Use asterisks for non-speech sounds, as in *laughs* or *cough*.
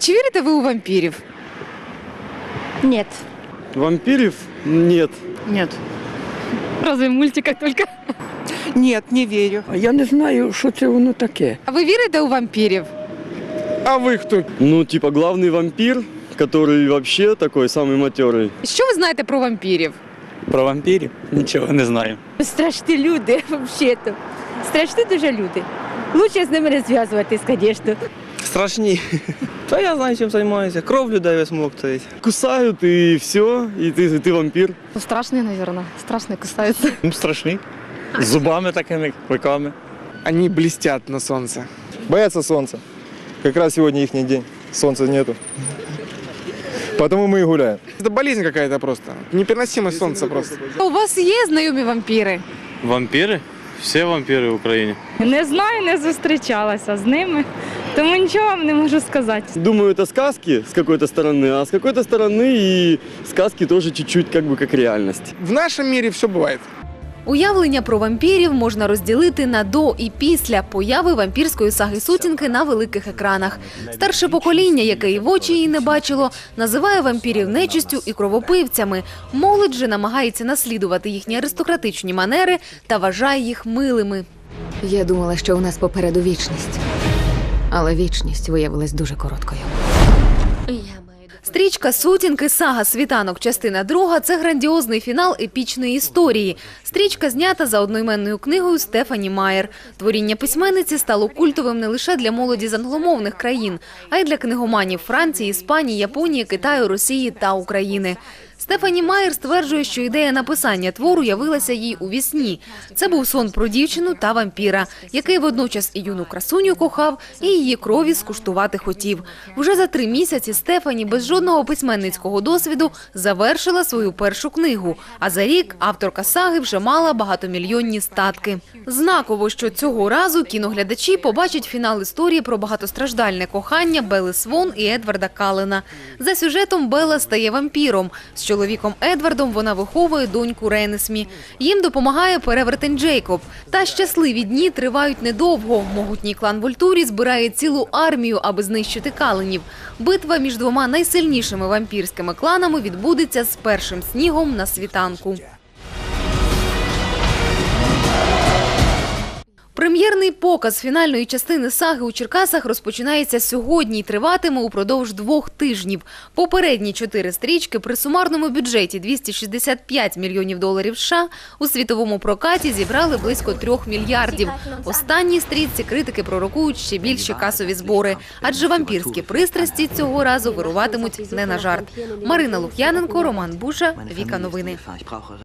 Чи вірите ви у вампірів? Нет. Вампиров? Нет. Нет. Разве в мультиках только? Нет, не вірю. А я не знаю, що це воно таке. А ви вірите у вампірів? А ви хто? Ну, типа главный вампир, который вообще такой самый матерый. Що ви знаєте про вампірів? Про вампірів нічого не знаю. Страшні люди, *laughs* взагалі-то. Страшні дуже люди. Лучше з ними не зв'язуватись, звісно. Страшні. Та я *laughs* знаю, чим займаюся. Кров людей висмоктують. Кусают и все, и ты, ты вампир. Страшные, наверное. Страшные кусаются. *laughs* Ну, страшні. З зубами такими, кликами. Они блестят на сонце. Боятся солнца. Как раз сегодня их день. Солнца нету. Потому мы и гуляем. Это болезнь какая-то просто. Непереносимость солнца просто. У вас є знайомі вампіри? Вампири? Все вампиры в Украине. Не знаю, не зустрічалася з ними, тому нічого вам не можу сказати. Думаю, это сказки с какой-то стороны, а с какой-то стороны и сказки тоже чуть-чуть как бы как реальность. В нашем мире все бывает. Уявлення про вампірів можна розділити на до і після появи вампірської саги сутінки на великих екранах. Старше покоління, яке і в очі її не бачило, називає вампірів нечистю і кровопивцями. Молодь же намагається наслідувати їхні аристократичні манери та вважає їх милими. Я думала, що у нас попереду вічність. Але вічність виявилась дуже короткою. Стрічка сутінки сага світанок, частина друга це грандіозний фінал епічної історії. Стрічка знята за одноіменною книгою Стефані Майер. Творіння письменниці стало культовим не лише для молоді з англомовних країн, а й для книгоманів Франції, Іспанії, Японії, Китаю, Росії та України. Стефані Майер стверджує, що ідея написання твору явилася їй у вісні. Це був сон про дівчину та вампіра, який водночас і юну красуню кохав, і її крові скуштувати хотів. Вже за три місяці Стефані без жодного письменницького досвіду завершила свою першу книгу. А за рік авторка саги вже мала багатомільйонні статки. Знаково, що цього разу кіноглядачі побачать фінал історії про багатостраждальне кохання Белли Свон і Едварда Калена. За сюжетом Белла стає вампіром. З чоловіком Едвардом вона виховує доньку Ренесмі. Їм допомагає перевертень Джейкоб. Та щасливі дні тривають недовго. Могутній клан Вольтурі збирає цілу армію, аби знищити каленів. Битва між двома найсильнішими вампірськими кланами відбудеться з першим снігом на світанку. Прем'єрний показ фінальної частини саги у Черкасах розпочинається сьогодні і триватиме упродовж двох тижнів. Попередні чотири стрічки при сумарному бюджеті 265 мільйонів доларів США у світовому прокаті зібрали близько трьох мільярдів. Останній стрічці критики пророкують ще більші касові збори, адже вампірські пристрасті цього разу вируватимуть не на жарт. Марина Лук'яненко, Роман Буша, Віка Новини.